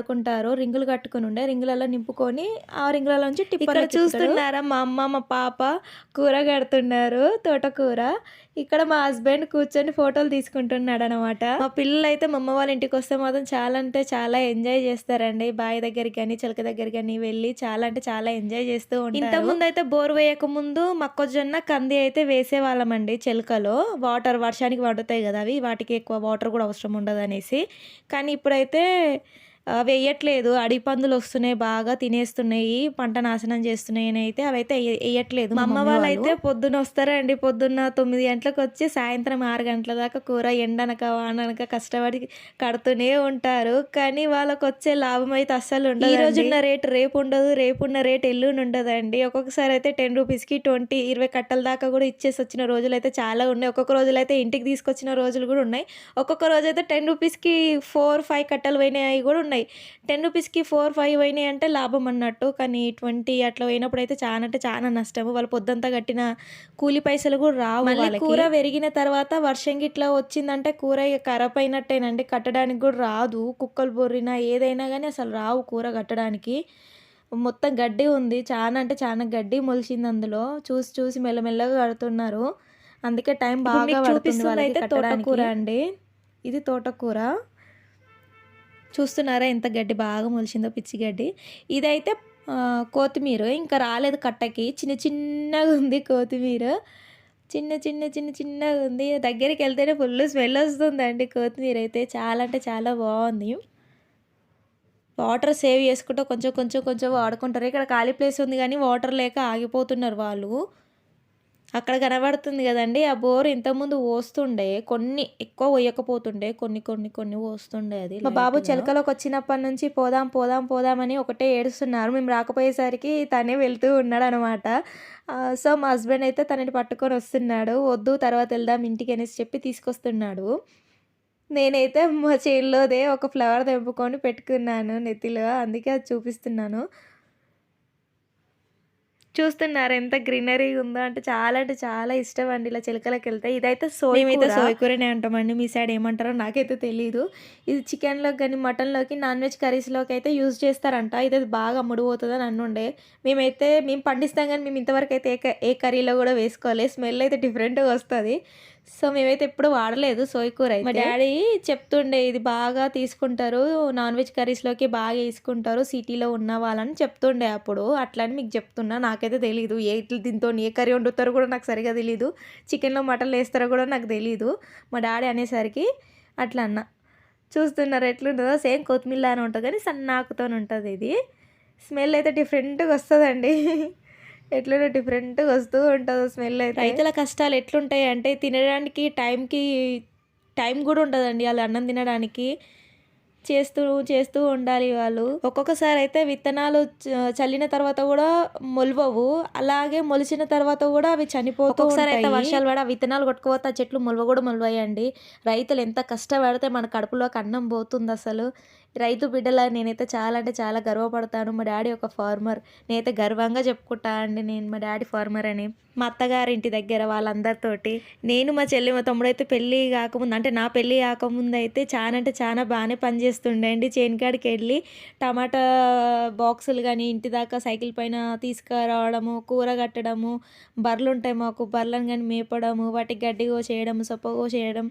కట్టుకుంటారు రింగులు కట్టుకుని ఉండే రింగులలో నింపుకొని ఆ రింగులలో నుంచి టిప్పర్ చూస్తున్నారా మా అమ్మ మా పాప కూర కడుతున్నారు తోటకూర. ఇక్కడ మా హస్బెండ్ కూర్చొని ఫోటోలు తీసుకుంటున్నాడు అనమాట మా పిల్లలు అయితే మా అమ్మ వాళ్ళ ఇంటికి వస్తే మాత్రం చాలా అంటే చాలా ఎంజాయ్ చేస్తారండి. బావి దగ్గరికి కానీ చిలక దగ్గరికి కానీ వెళ్ళి చాలా అంటే చాలా ఎంజాయ్ చేస్తూ ఉంటారు. ఇంత ముందు అయితే బోర్ వేయక ముందు మొక్కజొన్న కంది అయితే వేసేవాళ్ళమండి చిలకలో. వాటర్ వర్షానికి పడుతాయి కదా అవి వాటికి ఎక్కువ వాటర్ కూడా అవసరం ఉండదు అనేసి కానీ ఇప్పుడైతే వేయట్లేదు. అడవి పందులు వస్తున్నాయి బాగా తినేస్తున్నాయి పంట నాశనం చేస్తున్నాయి అని అయితే అవైతే వేయ- వేయట్లేదు మా అమ్మ వాళ్ళు అయితే పొద్దున్న వస్తారండి. పొద్దున్న తొమ్మిది గంటలకు వచ్చి సాయంత్రం ఆరు గంటల దాకా కూర ఎండనక వాననక కష్టపడి కడుతూనే ఉంటారు. కానీ వాళ్ళకి వచ్చే లాభం అయితే అస్సలు ఉండదు ఈ రోజు ఉన్న రేట్ రేపు ఉండదు. రేపు ఉన్న రేట్ ఎల్లుండి ఉండదండి. ఒక్కొక్కసారి అయితే టెన్ రూపీస్కి ట్వంటీ ఇరవై కట్టల దాకా కూడా ఇచ్చేసి వచ్చిన రోజులు అయితే చాలా ఉన్నాయి. ఒక్కొక్క రోజులు అయితే ఇంటికి తీసుకొచ్చిన రోజులు కూడా ఉన్నాయి. ఒక్కొక్క రోజు అయితే టెన్ రూపీస్కి ఫోర్ ఫైవ్ కట్టలు పోయినాయి కూడా ఉన్నాయి. టెన్ రూపీస్కి ఫోర్ ఫైవ్ పోయినాయి అంటే లాభం అన్నట్టు. కానీ ట్వంటీ అట్లా పోయినప్పుడు అయితే చాలా అంటే చాలా నష్టము. వాళ్ళు పొద్దంతా కట్టిన కూలి పైసలు కూడా రావు మళ్ళీ కూర పెరిగిన తర్వాత వర్షం గిట్లా వచ్చిందంటే కూర ఇక ఖరాబ్ అయినట్టేనండి. కట్టడానికి కూడా రాదు. కుక్కలు బొర్రినా ఏదైనా కానీ అసలు రావు కూర కట్టడానికి. మొత్తం గడ్డి ఉంది. చాలా అంటే చాలా గడ్డి మొలిచింది అందులో. చూసి చూసి మెల్లమెల్లగా కడుతున్నారు. అందుకే టైం బాగా చూపిస్తుంది అయితే తోటకూర అండి. ఇది తోటకూర. చూస్తున్నారా ఎంత గడ్డి బాగా మొలిచిందో పిచ్చి గడ్డి. ఇదైతే కొత్తిమీర. ఇంకా రాలేదు కట్టకి. చిన్న చిన్నగా ఉంది కొత్తిమీర. చిన్న చిన్న చిన్న చిన్నగా ఉంది. దగ్గరికి వెళ్తేనే ఫుల్ స్మెల్ వస్తుందండి కొత్తిమీర అయితే. చాలా అంటే చాలా బాగుంది. వాటర్ సేవ్ చేసుకుంటూ కొంచెం కొంచెం కొంచెం వాడుకుంటారు. ఇక్కడ ఖాళీ ప్లేస్ ఉంది కానీ వాటర్ లేక ఆగిపోతున్నారు వాళ్ళు. అక్కడ కనబడుతుంది కదండి ఆ బోర్ ఇంతకుముందు పోస్తుండే కొన్ని ఎక్కువ పోయకపోతుండే కొన్ని కొన్ని కొన్ని పోస్తుండే అది మా బాబు చిలకలోకి వచ్చినప్పటి నుంచి పోదాం పోదాం పోదామని ఒకటే ఏడుస్తున్నారు. మేము రాకపోయేసరికి తనే వెళ్తూ ఉన్నాడు అనమాట సో మా హస్బెండ్ అయితే తనని పట్టుకొని వస్తున్నాడు. వద్దు తర్వాత వెళ్దాం ఇంటికి అనేసి చెప్పి తీసుకొస్తున్నాడు. నేనైతే మా చేనులోదే ఒక ఫ్లవర్ తెంపుకొని పెట్టుకున్నాను నెత్తిలో అందుకే అది చూపిస్తున్నాను. చూస్తున్నారు ఎంత గ్రీనరీ ఉందో అంటే చాలా అంటే చాలా ఇష్టం అండి ఇలా చిలకలకి వెళ్తే. ఇదైతే సోయ మేమైతే సోయకూరనే అంటామండి. మీ సైడ్ ఏమంటారో నాకైతే తెలియదు ఇది చికెన్లోకి కానీ మటన్లోకి నాన్ వెజ్ కర్రీస్లోకి అయితే యూజ్ చేస్తారంట. ఇది బాగా అమ్ముడుపోతుంది అని అన్నుండే. మేమైతే మేము పండిస్తాం కానీ మేము ఇంతవరకు అయితే ఏ ఏ కర్రీలో కూడా వేసుకోలేదు. స్మెల్ అయితే డిఫరెంట్గా వస్తుంది. సో మేమైతే ఎప్పుడు వాడలేదు సోయకూర కూర మా డాడీ చెప్తుండే ఇది బాగా తీసుకుంటారు నాన్ వెజ్ కర్రీస్లోకి బాగా వేసుకుంటారు సిటీలో ఉన్న వాళ్ళని చెప్తుండే అప్పుడు. అట్లని మీకు చెప్తున్నా నాకైతే తెలియదు ఏ దీంతో ఏ కర్రీ వండుతారో కూడా నాకు సరిగా తెలియదు చికెన్లో మటన్లు వేస్తారో కూడా నాకు తెలియదు మా డాడీ అనేసరికి అట్లా అన్న. చూస్తున్నారు ఎట్లుంటుందో? సేమ్ కొత్తిమీర అని ఉంటుంది కానీ సన్నాకుతో ఉంటుంది ఇది. స్మెల్ అయితే డిఫరెంట్గా వస్తుందండి. ఎట్లనో డిఫరెంట్గా వస్తూ ఉంటుంది స్మెల్ అయితే. రైతుల కష్టాలు ఎట్లుంటాయి అంటే తినడానికి టైంకి టైం కూడా ఉండదండి. వాళ్ళు అన్నం తినడానికి చేస్తూ చేస్తూ ఉండాలి వాళ్ళు. ఒక్కొక్కసారి అయితే విత్తనాలు చ- చల్లిన తర్వాత కూడా మొలవవు. అలాగే మొలిచిన తర్వాత కూడా అవి చనిపోతూ ఒక్కొక్కసారి అయితే వర్షాలు పడి ఆ విత్తనాలు కొట్టుకుపోతే ఆ చెట్లు మొలవ కూడా మొలవయండి. రైతులు ఎంత కష్టపడితే మన కడుపులోకి అన్నం పోతుంది అసలు. రైతు బిడ్డల నేనైతే చాలా అంటే చాలా గర్వపడతాను. మా డాడీ ఒక ఫార్మర్. నేనైతే గర్వంగా చెప్పుకుంటా అండి నేను మా డాడీ ఫార్మర్ అని. మా అత్తగారి ఇంటి దగ్గర వాళ్ళందరితోటి నేను మా చెల్లి మా తమ్ముడు అయితే పెళ్ళి కాకముందు అంటే నా పెళ్ళి కాకముందు అయితే చాలా అంటే చాలా బాగానే పనిచేస్తుండే అండి. చేనుకాడికి వెళ్ళి టమాటా బాక్సులు కానీ ఇంటి దాకా సైకిల్ పైన తీసుకురావడము కూర కట్టడము బర్రెలు ఉంటాయి మాకు బర్రెలను కానీ మేపడము వాటికి గడ్డి కోసేయడం సొప్ప కోసేయడం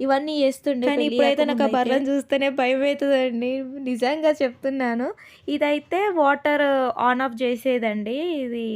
ఇవన్నీ చేస్తుండే కానీ ఇప్పుడైతే నాకు ఆ బర్రెలను చూస్తేనే భయం అవుతుందండి నిజంగా చెప్తున్నాను. ఇదైతే వాటర్ ఆన్ ఆఫ్ చేసేదండి. ఇది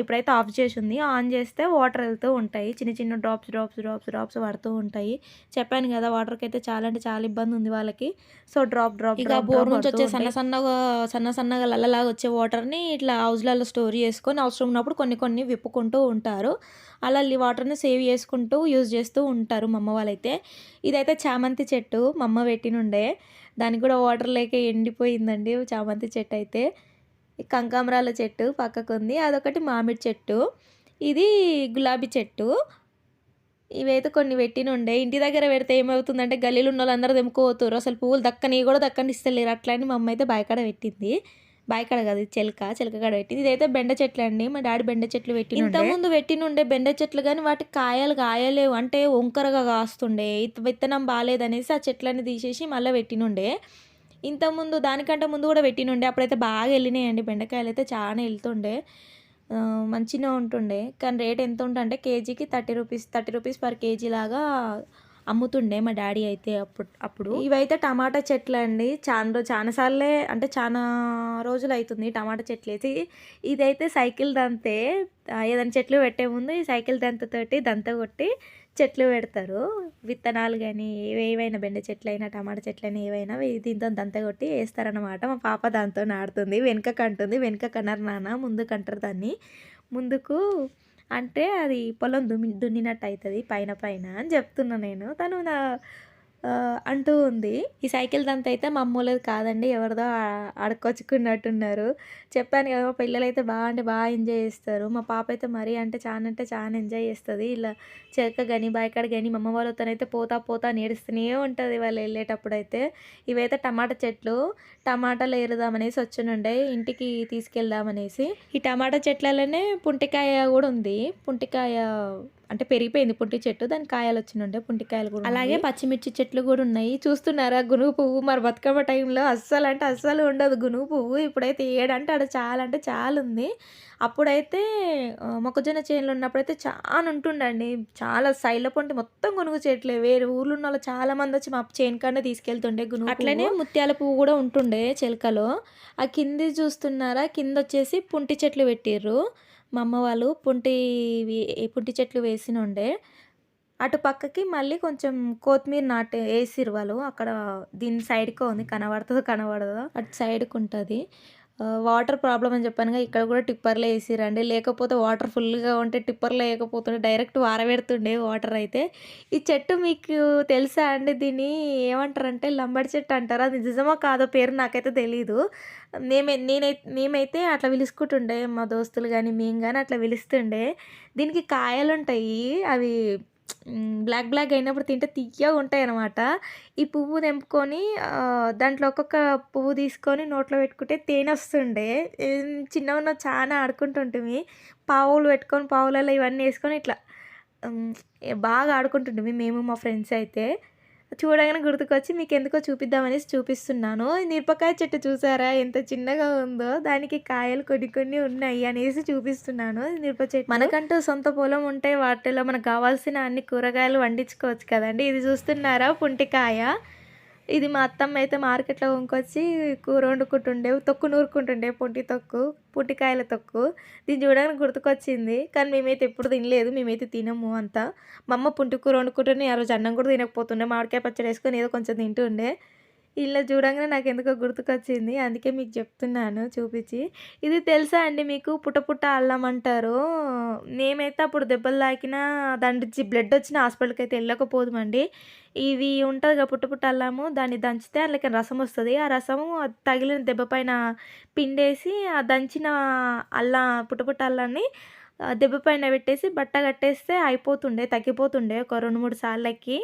ఇప్పుడైతే ఆఫ్ చేసి ఉంది ఆన్ చేస్తే వాటర్ వెళ్తూ ఉంటాయి. చిన్న చిన్న డ్రాప్స్ డ్రాప్స్ డ్రాప్స్ డ్రాప్స్ పడుతూ ఉంటాయి. చెప్పాను కదా వాటర్కి అయితే చాలా అంటే చాలా ఇబ్బంది ఉంది వాళ్ళకి. సో డ్రాప్ డ్రాప్ ఇక బోర్ నుంచి వచ్చే సన్న సన్నగా సన్న సన్నగా లల్లలాగా వచ్చే వాటర్ని ఇట్లా హౌస్లలో స్టోర్ చేసుకొని అవసరం ఉన్నప్పుడు కొన్ని కొన్ని విప్పుకుంటూ ఉంటారు. అలా వాటర్ని సేవ్ చేసుకుంటూ యూజ్ చేస్తూ ఉంటారు మా అమ్మ వాళ్ళైతే. ఇదైతే చామంతి చెట్టు. మా అమ్మ పెట్టినుండే. దానికి కూడా వాటర్ లేక ఎండిపోయిందండి చామంతి చెట్టు అయితే. కంకామరాల చెట్టు పక్కకు ఉంది అదొకటి మామిడి చెట్టు. ఇది గులాబీ చెట్టు. ఇవైతే కొన్ని పెట్టినుండే. ఇంటి దగ్గర పెడితే ఏమవుతుందంటే గల్లీలు ఉన్న వాళ్ళందరూ తెంపుకోతున్నారు అసలు పువ్వులు దక్కని కూడా దక్కని ఇస్తలేరు. అట్లా అని మా అమ్మ అయితే బాయికాడ పెట్టింది. బాయికాడ కాదు చెలక చిలక పెట్టింది. ఇదైతే బెండ చెట్లు అండి మా డాడీ బెండ చెట్లు పెట్టి ఇంతకుముందు పెట్టినుండే బెండ చెట్లు కానీ వాటికి కాయలు కాయలేవు. అంటే వంకరగా కాస్తుండే. విత్తనం బాగాలేదనేసి ఆ చెట్లన్నీ తీసేసి మళ్ళీ పెట్టినుండే. ఇంతకుముందు దానికంటే ముందు కూడా పెట్టినుండే. అప్పుడైతే బాగా వెళ్ళినాయండి. బెండకాయలు అయితే చాలా వెళ్తుండే. మంచిగా ఉంటుండే. కానీ రేట్ ఎంత ఉంటుందంటే కేజీకి thirty rupees thirty rupees per kg లాగా అమ్ముతుండే మా డాడీ అయితే అప్పుడు అప్పుడు. ఇవైతే టమాటా చెట్లు అండి చాలా రోజు చాలా సార్లే అంటే చాలా రోజులు అవుతుంది టమాటా చెట్లు వేసి ఇదైతే సైకిల్ దంతే. ఏదైనా చెట్లు పెట్టే ముందు ఈ సైకిల్ దంతతోటి దంత కొట్టి చెట్లు పెడతారు. విత్తనాలు కానీ ఏవైనా బెండ చెట్లు అయినా టమాటా చెట్లు అయినా ఏవైనా దీంతో దంత కొట్టి వేస్తారనమాట మా పాప దాంతో ఆడుతుంది వెనుక కంటుంది. వెనుక కన్నారు నాన్న. ముందు కంటారు దాన్ని. ముందుకు అంటే అది పొలం దున్ని దున్నినట్టు అవుతుంది పైన పైన అని చెప్తున్నా నేను. తను నా అంటూ ఉంది. ఈ సైకిల్ దంతా అయితే మా కాదండి. ఎవరిదో అడకొచ్చుకున్నట్టున్నారు చెప్పాను కదా మా పిల్లలు అయితే బాగా అంటే బాగా ఎంజాయ్ చేస్తారు. మా పాప అయితే మరీ అంటే చాలా అంటే చాలా ఎంజాయ్ చేస్తుంది. ఇలా చెక్క కానీ బాయికాడ కానీ మా అమ్మ వాళ్ళతోనైతే పోతా పోతా నేడుస్తూనే ఉంటుంది వాళ్ళు వెళ్ళేటప్పుడు అయితే ఇవైతే టమాటా చెట్లు టమాటాలు ఏరుదామనేసి వచ్చినుండే. ఇంటికి తీసుకెళ్దామనేసి. ఈ టమాటా చెట్లలోనే పుంటికాయ కూడా ఉంది. పుంటికాయ అంటే పెరిగిపోయింది పుంటి చెట్టు దాని కాయలు వచ్చినుండే పుంటికాయలు కూడా అలాగే పచ్చిమిర్చి చెట్లు కూడా ఉన్నాయి. చూస్తున్నారా గునుగు పువ్వు? మరి బతుకమ్మ టైంలో అస్సలు అంటే అస్సలు ఉండదు గునుగు పువ్వు. ఇప్పుడైతే ఏడంటే ఆడ చాలా అంటే చాలా ఉంది. అప్పుడైతే మొక్కజొన్న చేనులు ఉన్నప్పుడైతే చాలా ఉంటుండండి. చాలా సైడ్ల పొంటి మొత్తం గునుగు చెట్లే. వేరే ఊర్లో ఉన్న వాళ్ళు చాలా మంది వచ్చి మా చేను కన్నా తీసుకెళ్తుండే గునుగు అట్లనే ముత్యాల పువ్వు కూడా ఉంటుండే చిలకలో. ఆ కింది చూస్తున్నారా? కింద వచ్చేసి పుంటి చెట్లు పెట్టిర్రు. మా అమ్మ వాళ్ళు పుంటి పుంటి చెట్లు వేసినుండే. అటు పక్కకి మళ్ళీ కొంచెం కొత్తిమీర నాటే వేసిర్రు వాళ్ళు. అక్కడ దీని సైడ్కి ఉంది. కనబడుతుందో కనబడదో. అటు సైడ్కి ఉంటుంది. వాటర్ ప్రాబ్లం అని చెప్పానుగా ఇక్కడ కూడా టిప్పర్లో వేసిరండి. లేకపోతే వాటర్ ఫుల్గా ఉంటే టిప్పర్లో వేయకపోతుండే డైరెక్ట్ వారబెడుతుండే వాటర్ అయితే. ఈ చెట్టు మీకు తెలుసా అండి దీన్ని ఏమంటారంటే లంబడి చెట్టు అంటారు. అది నిజమో కాదో పేరు నాకైతే తెలీదు. మేమే నేనైతే మేమైతే అట్లా పిలుచుకుంటుండే మా దోస్తులు కానీ మేము కానీ అట్లా పిలుస్తుండే. దీనికి కాయలు ఉంటాయి అవి బ్లాక్ బ్లాక్ అయినప్పుడు తింటే తీయగా ఉంటాయి అన్నమాట ఈ పువ్వు తెంపుకొని దాంట్లో ఒక్కొక్క పువ్వు తీసుకొని నోట్లో పెట్టుకుంటే తేనె వస్తుండే. చిన్న చిన్నగా ఉన్న చాలా ఆడుకుంటుంటిమి. పావులు పెట్టుకొని పావులలో ఇవన్నీ వేసుకొని ఇట్లా బాగా ఆడుకుంటుంటిమి మేము మా ఫ్రెండ్స్ అయితే. చూడగానే గుర్తుకొచ్చి మీకు ఎందుకో చూపిద్దామనేసి చూపిస్తున్నాను. మిరపకాయ చెట్టు చూసారా? ఎంత చిన్నగా ఉందో దానికి కాయలు కొన్ని కొన్ని ఉన్నాయి అనేసి చూపిస్తున్నాను. మిరప చెట్టు మనకంటూ సొంత పొలం ఉంటే వాటిలో మనకు కావాల్సిన అన్ని కూరగాయలు వండించుకోవచ్చు కదండి. ఇది చూస్తున్నారా? పుంటికాయ. ఇది మా అత్తమ్మ అయితే మార్కెట్లో కొనుక్కొచ్చి కూర వండుకుంటుండే తొక్కు నూరుకుంటుండే పొంటి తొక్కు పుట్టికాయల తొక్కు. దీన్ని చూడడానికి గుర్తుకొచ్చింది. కానీ మేమైతే ఎప్పుడు తినలేదు మేమైతే తినము అంతా. మా అమ్మ పుంటి కూర వండుకుంటుండే ఆ రోజు అన్నం కూడా తినకపోతుండే మామిడికాయ పచ్చడి వేసుకొని ఏదో కొంచెం తింటుండే. ఇలా చూడంగానే నాకు ఎందుకో గుర్తుకొచ్చింది. అందుకే మీకు చెప్తున్నాను చూపించి. ఇది తెలుసా అండి మీకు? పుట్ట పుట్ట అల్లం అంటారు. మేమైతే అప్పుడు దెబ్బలు తాకినా దండిచ్చి బ్లడ్ వచ్చిన హాస్పిటల్కి అయితే వెళ్ళకపోదుమండి. ఇవి ఉంటుంది కదా పుట్ట పుట్ట అల్లము దాన్ని దంచితే అందులోకి రసం వస్తుంది. ఆ రసము తగిలిన దెబ్బ పైన పిండేసి ఆ దంచిన అల్లం పుట్ట పుట్ట అల్లాన్ని దెబ్బ పైన పెట్టేసి బట్ట కట్టేస్తే అయిపోతుండే తగ్గిపోతుండే ఒక రెండు మూడు సార్లకి.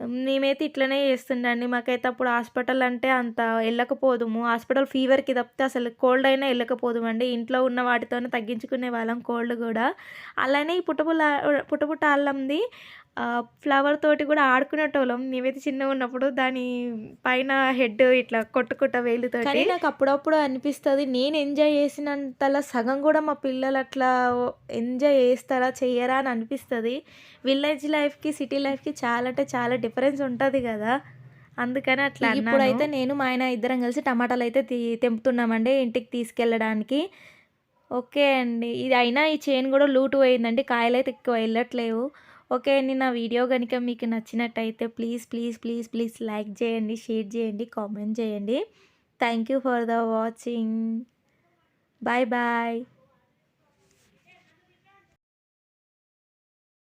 మేమైతే ఇట్లనే చేస్తుండండి మాకైతే అప్పుడు హాస్పిటల్ అంటే అంత వెళ్ళకపోదుము. హాస్పిటల్ ఫీవర్కి తప్పితే అసలు కోల్డ్ అయినా వెళ్ళకపోదుమండి. ఇంట్లో ఉన్న వాటితోనే తగ్గించుకునే వాళ్ళం కోల్డ్ కూడా. అలానే ఈ పుట్టపుల్ల పుట్టపుట్ట అల్లంది ఫ్లవర్ తోటి కూడా ఆడుకునేటోళ్ళం మేమైతే చిన్నగా ఉన్నప్పుడు దాని పైన హెడ్ ఇట్లా కొట్టుకుంటా వేలుతోటి కానీ నాకు అప్పుడప్పుడు అనిపిస్తుంది నేను ఎంజాయ్ చేసినంతలా సగం కూడా మా పిల్లలు అట్లా ఎంజాయ్ చేస్తారా చెయ్యరా అని అనిపిస్తుంది విలేజ్ లైఫ్కి సిటీ లైఫ్కి చాలా అంటే చాలా డిఫరెన్స్ ఉంటుంది కదా అందుకని అట్లా ఇప్పుడైతే నేను మా ఆయన ఇద్దరం కలిసి టమాటాలు అయితే తెంపుతున్నామండి ఇంటికి తీసుకెళ్ళడానికి ఓకే అండి. ఇది అయినా ఈ చైన్ గూడా లూట్ పోయిందండి. కాయలైతే ఎక్కువ ఎళ్ళట్లేవు. ఓకే అండి. నా వీడియో గనుక మీకు నచ్చినట్టయితే please, please, please, please like చేయండి షేర్ చేయండి కామెంట్ చేయండి thank you for the watching. Bye bye.